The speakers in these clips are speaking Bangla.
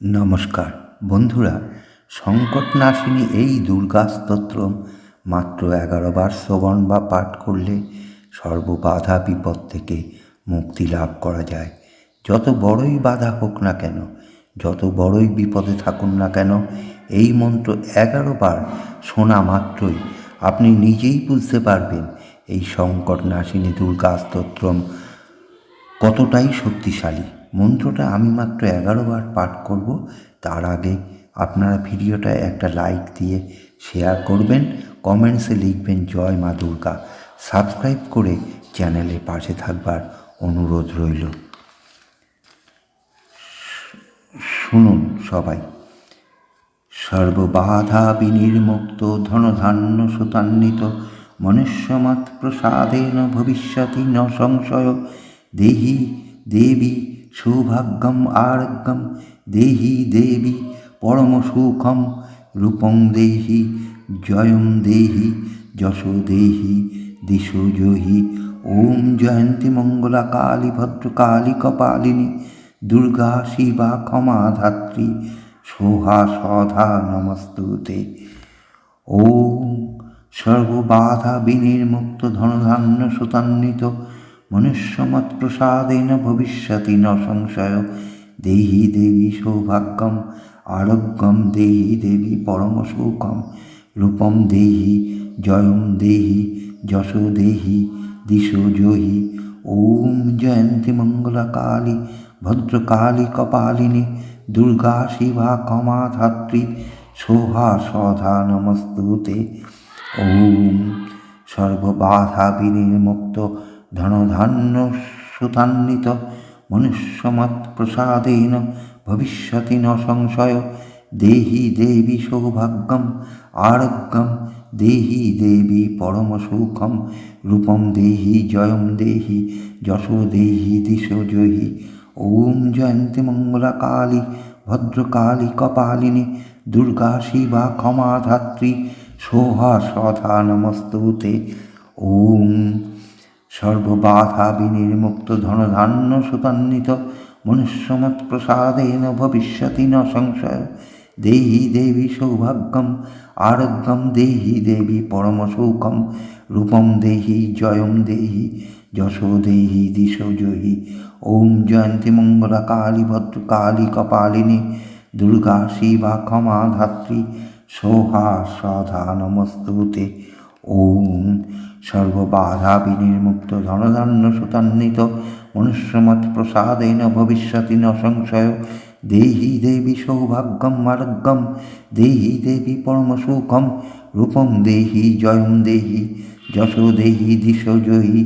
নমস্কার। বন্ধুরা, সংকটনাশিনী এই দুর্গা স্তোত্র মাত্র এগারো বার শ্রবণ বা পাঠ করলে সর্ববাধা বিপদ থেকে মুক্তি লাভ করা যায়। যত বড়ই বাধা হোক না কেন, যত বড়ই বিপদে থাকুন না কেন, এই মন্ত্র এগারো বার শোনা মাত্রই আপনি নিজেই বুঝতে পারবেন এই সংকটনাশিনী দুর্গা স্তোত্রম কতটাই শক্তিশালী। মন্ত্রটা আমি মাত্র এগারো বার পাঠ করব। তার আগে আপনারা ভিডিওটা একটা লাইক দিয়ে শেয়ার করবেন কমেন্টসে লিখবেন, জয় মা দুর্গা। সাবস্ক্রাইব করে চ্যানেলে পাশে থাকবার অনুরোধ রইল। শুনুন সবাই। সর্ববাধা বিনির্মুক্ত ধনধান্য সুতান্বিত মনুষ্যমত প্রসাদেন ভবিষ্যতি ন সংশয় দেহি, দেবী সৌভাগ্যম আরোগ্যম দেহি দেবী পরম সুখম রূপং দেহি জয়ম দেহি যশো দেহি দিশো জহি ওম জয়ন্তী মঙ্গলা কালী ভদ্রকালী কপালিনী দুর্গা শিবা ক্ষমা ধাত্রী সোহা সধা নমস্তুতে। ওম সর্ববাধা বিনির্মুক্ত ধনধান্য সুতান্বিত মনুষ্যমত প্রসাদেন ভবিষ্যতি ন সংশয়। দেহি দেবী সৌভাগ্যম, আরোগ্যম দেহি দেবী পরম সুখম। রূপম দেহি, জয়ম দেহি, যশো দেহি, দিশো জহি। ওম জয়ন্তী মঙ্গলা কালী ভদ্রকালী কপালিনী, দুর্গা শিবা ক্ষমা ধাত্রী শোভা সধা নমস্তুতে। ওম সর্ববাধা বিনির্মুক্ত ধনধান্য সুতান্বিত, মনুষ্যমত প্রসাদেন ভবিষ্যতি ন সংশয়, দেহি দেবী সৌভাগ্যম আরোগ্যম, দেহি দেবী পরম সুখম, রূপম দেহি জয়ম দেহি, যশো দেহি দিশো জহি ওম জয়ন্তী মঙ্গলা কালী ভদ্রকালী কপালিনী, দুর্গা শিবা ক্ষমা ধাত্রী, সোহা সধা নমস্তুতে। ওম সর্ববাধা বিনির্মুক্ত ধনধান্য সুতান্বিত মনুষ্যমত প্রসাদেন ভবিষ্যতি ন সংশয়। দেহি দেবী সৌভাগ্যম, আরোগ্যম দেহি দেবী পরম সৌখম রূপম দেহি জয়ম দেহি, যশো দেহি দিশো জহি। ওম জয়ন্তী মঙ্গলা কালী ভদ্র কালী কপালিনী, দুর্গা শিবা ক্ষমা ধাত্রী, সোহা সধা নমস্তুতে। ওম সর্ববাধা বিনির্মুক্ত ধনধান্য সুতান্বিত মনুষ্যমত প্রসাদেন ভবিষ্যতি ন সংশয়। দেহি দেবী সৌভাগ্যম আরোগ্যম দেহি দেবী পরম সুখম রূপম দেহি জয়ম দেহি, যশো দেহি দিশো জয়ী।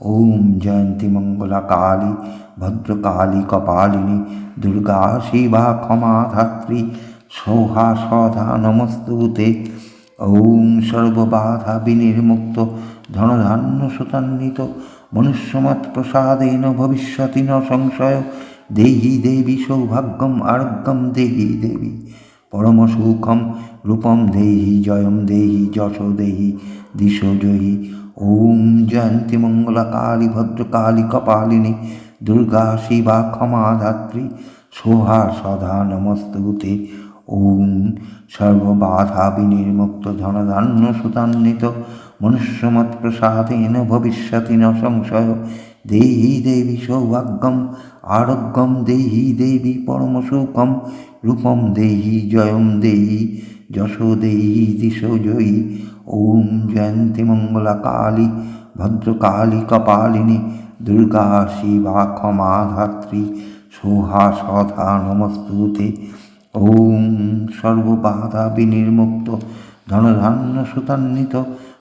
ওম জয়ন্তী মঙ্গলা কালী ভদ্রকালী কপালিনী, দুর্গা শিবা ক্ষমা ধাত্রী সৌহা সধা নমস্তুতে। ওম সর্ববাধা বিনির্মুক্ত ধনধান্য সুতান্বিত মনুষ্যমত প্রসাদেন ভবিষ্যতি ন সংশয়। দেহি দেবী সৌভাগ্যম আরোগ্যম দেহি দেবী। পরম সুখম রূপম দেহি জয়ম দেহি যশো দেহি দিশো জয়ী ওম জয়ন্তী মঙ্গলা কালী ভদ্রকালী কপালিনী দুর্গা শিবা ক্ষমা ধাত্রী। সোহা সদা নমস্তুতে। ওম সর্ববাধা বিনির্মুক্ত ধনধান্য সুতান্বিত মনুষ্যমত প্রসাদেন ভবিষ্যতি ন সংশয়। দেহি দেবী সৌভাগ্যম, আরোগ্যম দেহি দেবী পরম সুখম রূপম দেহি জয়ম দেহি, যশো দেহি দিশো জয়ী। ওম জয়ন্তী মঙ্গলা কালী ভদ্রকালী কপালিনী, দুর্গা শিবা ক্ষমা ধাত্রী, সোহা সধা নমস্তুতে। ওম সর্ববাধা বিনির্মুক্ত ধনধান্য সুতান্বিত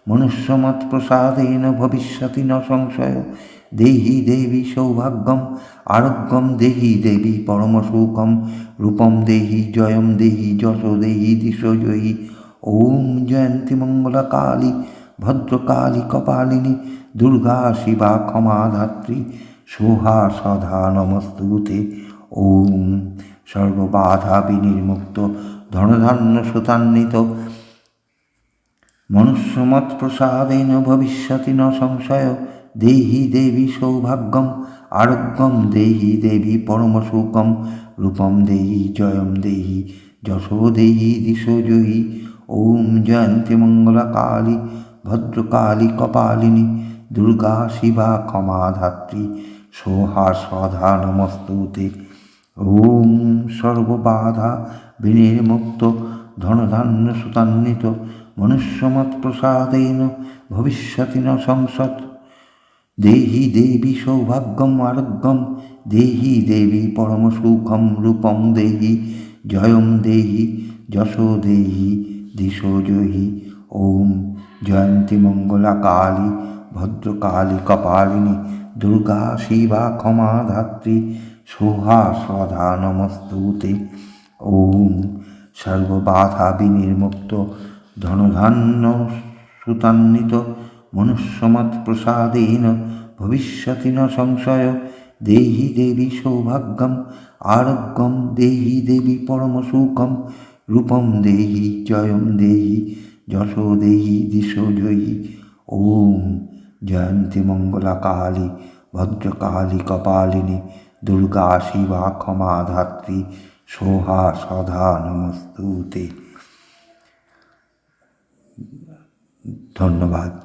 মনুষ্যমত প্রসাদেন ভবিষ্যতি ন সংশয়। দেহি দেবী সৌভাগ্যম, আরোগ্যম দেহি দেবী পরম সুখম রূপম দেহি জয়ম দেহি যশো দেহি দিশো জয়ী। ওম জয়ন্তী মঙ্গলা কালী ভদ্রকালী কপালিনী, দুর্গা শিবা ক্ষমা ধাত্রী, সোহা সধা নমস্তুতে। ওম সর্ববাধা বিনির্মুক্ত ধনধান্য সুতান্বিত। মনুষ্যমত প্রসাদেন ভবিষ্যতি ন সংশয়, দেহি দেবী সৌভাগ্যম, আরোগ্যম দেহি দেবী পরমসুখম, রূপম দেহি জয়ম দেহি যশো দেহি দিশো জয়ী। ওম জয়ন্তী মঙ্গলা কালী ভদ্রকালী কপালিনী, দুর্গা শিবা ক্ষমাধাত্রী, সোহা সধা নমস্তুতে। ওম সর্ববাধা বিনির্মুক্ত ধনধান্য সুতান্বিত মনুষ্যমত প্রসাদেন ভবিষ্যতি ন সংসৎ দেহি দেবী সৌভাগ্যম আরোগ্যম দেহি দেবী পরমসুখম রূপম দেহি জয়ম দেহি যশো দেহি দিশো জয়ী ওম জয়ন্তী মঙ্গলা কালী ভদ্রকালী কপালিনী দুর্গা শিবা ক্ষমা ধাত্রী সোহা সধা নমস্তুতে ওম সর্ববাধা বিনির্মুক্ত ধনধান্য সুতান্বিত মনুষ্যমত প্রসাদেন ভবিষ্যতি ন সংশয়। দেহি দেবী সৌভাগ্যম, আরোগ্যম দেহি দেবী পরমসুখম, রূপম দেহি জয়ম দেহি যশো দেহি দিশো জয়ী। ওম জয়ন্তী মঙ্গলা কালী ভদ্রকালী, কপালিনী দুর্গা শিবা ক্ষমা ধাত্রী সোহা সধা নমস্তুতে। ধন্যবাদ।